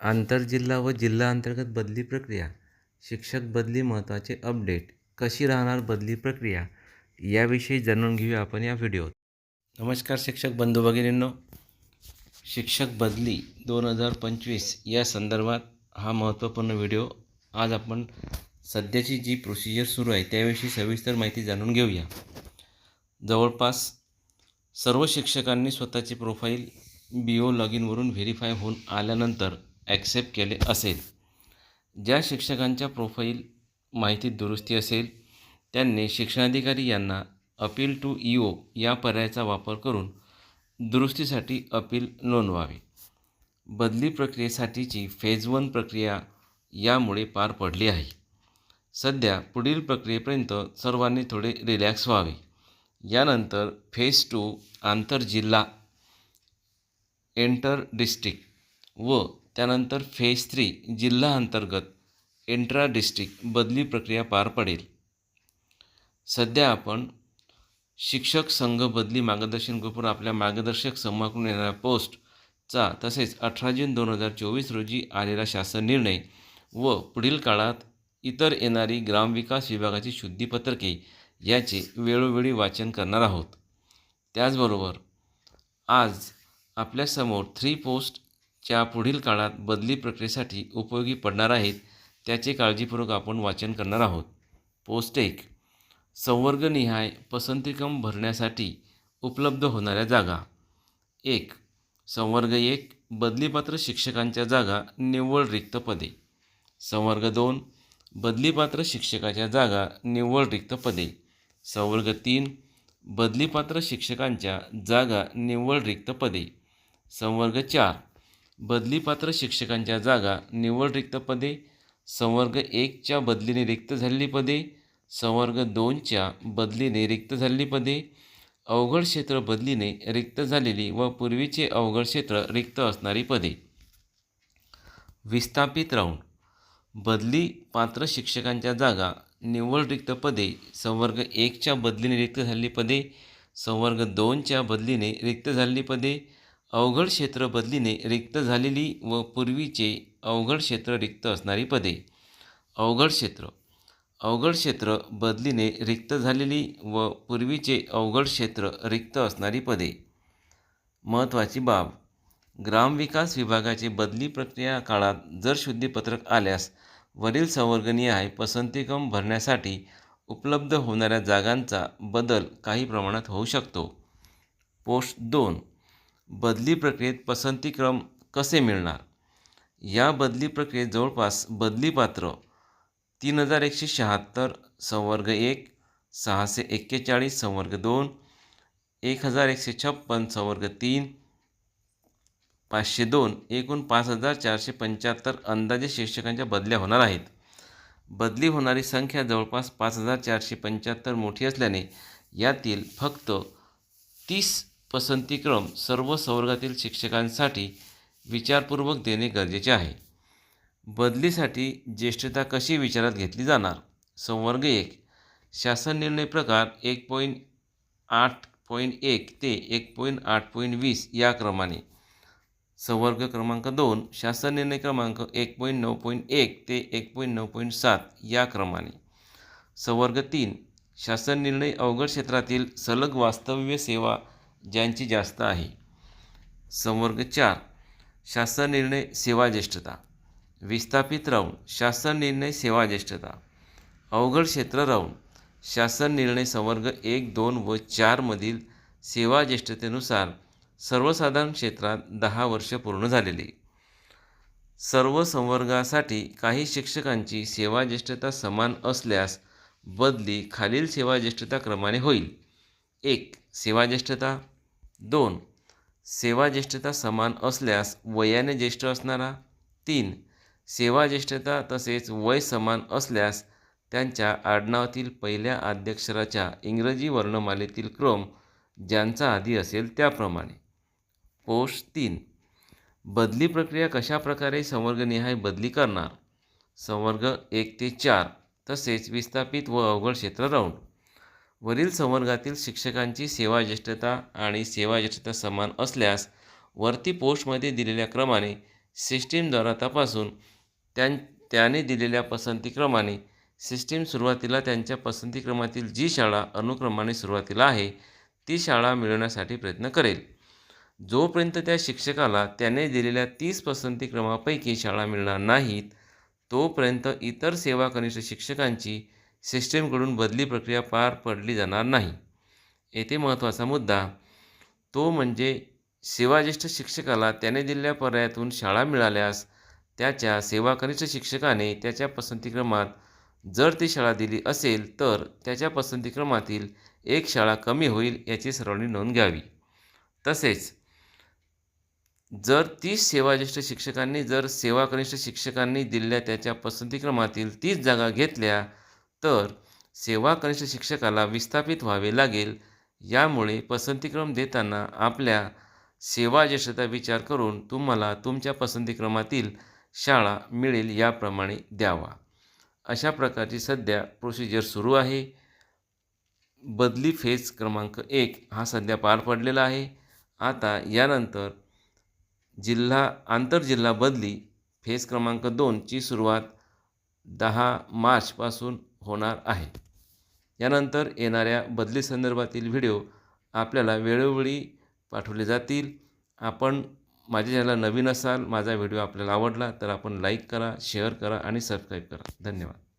आंतरजिल्हा व जिल्हा अंतर्गत बदली प्रक्रिया शिक्षक बदली महत्त्वाचे अपडेट कशी राहणार बदली प्रक्रिया याविषयी जाणून घेऊया आपण या व्हिडिओत. नमस्कार शिक्षक बंधू भगिनींनो. शिक्षक बदली दोन हजार पंचवीस या संदर्भात हा महत्त्वपूर्ण व्हिडिओ आज आपण सध्याची जी प्रोसिजर सुरू आहे त्याविषयी सविस्तर माहिती जाणून घेऊया. जवळपास सर्व शिक्षकांनी स्वतःची प्रोफाईल बी ओ लॉग इनवरून व्हेरीफाय होऊन आल्यानंतर ॲक्सेप्ट केले असेल. ज्या शिक्षकांच्या प्रोफाईल माहितीत दुरुस्ती असेल त्यांनी शिक्षणाधिकारी यांना अपील टू ई ओ या पर्यायाचा वापर करून दुरुस्तीसाठी अपील नोंदवावे. बदली प्रक्रियेसाठीची फेज वन प्रक्रिया यामुळे पार पडली आहे. सध्या पुढील प्रक्रियेपर्यंत सर्वांनी थोडे रिलॅक्स व्हावे. यानंतर फेज टू आंतरजिल्हा एंटर डिस्ट्रिक्ट व त्यानंतर फेज थ्री जिल्हा अंतर्गत इंट्रा डिस्ट्रिक्ट बदली प्रक्रिया पार पडेल. सध्या आपण शिक्षक संघ बदली मार्गदर्शन ग्रुपवर आपल्या मार्गदर्शक समूहाकडून येणाऱ्या पोस्टचा तसेच अठरा जून दोन हजार चोवीस रोजी आलेला शासन निर्णय व पुढील काळात इतर येणारी ग्रामविकास विभागाची शुद्धीपत्रके याचे वेळोवेळी वाचन करणार आहोत. त्याचबरोबर आज आपल्यासमोर थ्री पोस्ट च्या पुढील काळात बदली प्रक्रियेसाठी उपयोगी पडणार आहेत त्याचे काळजीपूर्वक आपण वाचन करणार आहोत. पोस्ट एक. संवर्गनिहाय पसंतीक्रम भरण्यासाठी उपलब्ध होणाऱ्या जागा. एक. संवर्ग एक बदलीपात्र शिक्षकांच्या जागा निव्वळ रिक्त पदे. संवर्ग दोन बदलीपात्र शिक्षकाच्या जागा निव्वळ रिक्त पदे. संवर्ग तीन बदलीपात्र शिक्षकांच्या जागा निव्वळ रिक्त पदे. संवर्ग चार. बदलीपात्र शिक्षकांच्या जागा निव्वळ रिक्त पदे संवर्ग एकच्या बदलीने रिक्त झालेली पदे संवर्ग दोनच्या बदलीने रिक्त झालेली पदे अवघड क्षेत्र बदलीने रिक्त झालेली व पूर्वीचे अवघड क्षेत्र रिक्त असणारी पदे. विस्थापित राऊंड. बदली पात्र शिक्षकांच्या जागा निव्वळ रिक्त पदे संवर्ग एकच्या बदलीने रिक्त झालेली पदे संवर्ग दोनच्या बदलीने रिक्त झालेली पदे अवघड क्षेत्र बदलीने रिक्त झालेली व पूर्वीचे अवघड क्षेत्र रिक्त असणारी पदे. अवघड क्षेत्र. अवघड क्षेत्र बदलीने रिक्त झालेली व पूर्वीचे अवघड क्षेत्र रिक्त असणारी पदे. महत्त्वाची बाब. ग्रामविकास विभागाचे बदली प्रक्रिया काळात जर शुद्धीपत्रक आल्यास वरील संवर्गनीय पसंतीक्रम भरण्यासाठी उपलब्ध होणाऱ्या जागांचा बदल काही प्रमाणात होऊ शकतो. पोस्ट दोन. बदली प्रक्रियेत पसंतीक्रम कसे मिळणार? या बदली प्रक्रियेत जवळपास बदलीपात्र तीन हजार एकशे शहात्तर संवर्ग एक सहाशे एक्केचाळीस संवर्ग दोन एक हजार एकशे छप्पन संवर्ग तीन पाचशे दोन एकूण पाच हजार चारशे पंच्याहत्तर अंदाजे शिक्षकांच्या बदल्या होणार आहेत. बदली होणारी संख्या जवळपास पाच हजार चारशे पंच्याहत्तर मोठी असल्याने यातील फक्त तीस पसंतीक्रम सर्व संवर्गातील शिक्षकांसाठी विचारपूर्वक देणे गरजेचे आहे. बदलीसाठी ज्येष्ठता कशी विचारात घेतली जाणार? संवर्ग एक. शासन निर्णय प्रकार एक पॉईंट आठ पॉईंट एक ते एक पॉईंट आठ पॉईंट वीस या क्रमाने. संवर्ग क्रमांक दोन शासन निर्णय क्रमांक एक पॉईंट नऊ पॉईंट एक ते एक पॉईंट नऊ पॉईंट सात या क्रमाने. संवर्ग तीन. शासन निर्णय अवघड क्षेत्रातील सलग वास्तव्य सेवा ज्यांची जास्त आहे. संवर्ग चार शासन निर्णय सेवा ज्येष्ठता. विस्थापित राहून शासन निर्णय सेवा ज्येष्ठता. अवघड क्षेत्र राहून शासन निर्णय संवर्ग एक दोन व चारमधील सेवा ज्येष्ठतेनुसार सर्वसाधारण क्षेत्रात दहा वर्ष पूर्ण झालेली. सर्व संवर्गासाठी काही शिक्षकांची सेवा ज्येष्ठता समान असल्यास बदली खालील सेवा ज्येष्ठता क्रमाने होईल. एक सेवा ज्येष्ठता. दोन सेवा ज्येष्ठता समान असल्यास वयाने ज्येष्ठ असणारा. तीन सेवा ज्येष्ठता तसेच वय समान असल्यास त्यांच्या आडनावातील पहिल्या आद्याक्षराच्या इंग्रजी वर्णमालेतील क्रम ज्यांचा आधी असेल त्याप्रमाणे. कोश तीन बदली प्रक्रिया कशा प्रकारे संवर्गनिहाय बदली करणार? संवर्ग एक ते चार तसेच विस्थापित व अवघड क्षेत्र राऊंड. वरील संवर्गातील शिक्षकांची सेवाज्येष्ठता आणि सेवाज्येष्ठता समान असल्यास वरती पोस्टमध्ये दिलेल्या क्रमाने सिस्टीमद्वारा तपासून त्यां त्याने दिलेल्या पसंतीक्रमाने सिस्टीम सुरुवातीला त्यांच्या पसंतीक्रमातील जी शाळा अनुक्रमाने सुरुवातीला आहे ती शाळा मिळवण्यासाठी प्रयत्न करेल. जोपर्यंत त्या शिक्षकाला त्याने दिलेल्या तीस पसंतीक्रमापैकी शाळा मिळणार नाहीत तोपर्यंत इतर सेवा कनिष्ठ शिक्षकांची सिस्टीमकडून बदली प्रक्रिया पार पडली जाणार नाही. येथे महत्त्वाचा मुद्दा तो म्हणजे सेवाज्येष्ठ शिक्षकाला त्याने दिलेल्या पर्यायातून शाळा मिळाल्यास त्याच्या सेवा कनिष्ठ शिक्षकाने त्याच्या पसंतीक्रमात जर ती शाळा दिली असेल तर त्याच्या पसंतीक्रमातील एक शाळा कमी होईल याची सर्वांनी नोंद घ्यावी. तसेच जर तीस सेवाज्येष्ठ शिक्षकांनी जर सेवाकनिष्ठ शिक्षकांनी दिलेल्या त्याच्या पसंतीक्रमातील तीस जागा घेतल्या तर सेवा कनिष्ठ शिक्षकाला विस्थापित व्हावे लागेल. यामुळे पसंतीक्रम देताना आपल्या सेवा ज्येष्ठता विचार करून तुम्हाला तुमच्या पसंतीक्रमातील शाळा मिळेल याप्रमाणे द्यावा. अशा प्रकारची सध्या प्रोसिजर सुरू आहे. बदली फेज क्रमांक एक हा सध्या पार पडलेला आहे. आता यानंतर जिल्हा आंतरजिल्हा बदली फेज क्रमांक दोनची सुरुवात दहा मार्चपासून होणार आहे. यानंतर येणाऱ्या बदली संदर्भातील व्हिडिओ आपल्याला वेळोवेळी पाठवले जातील. आपण माझ्या चॅनलला नवीन असाल माझा व्हिडिओ आपल्याला आवडला तर आपण लाईक करा शेअर करा आणि सबस्क्राईब करा. धन्यवाद.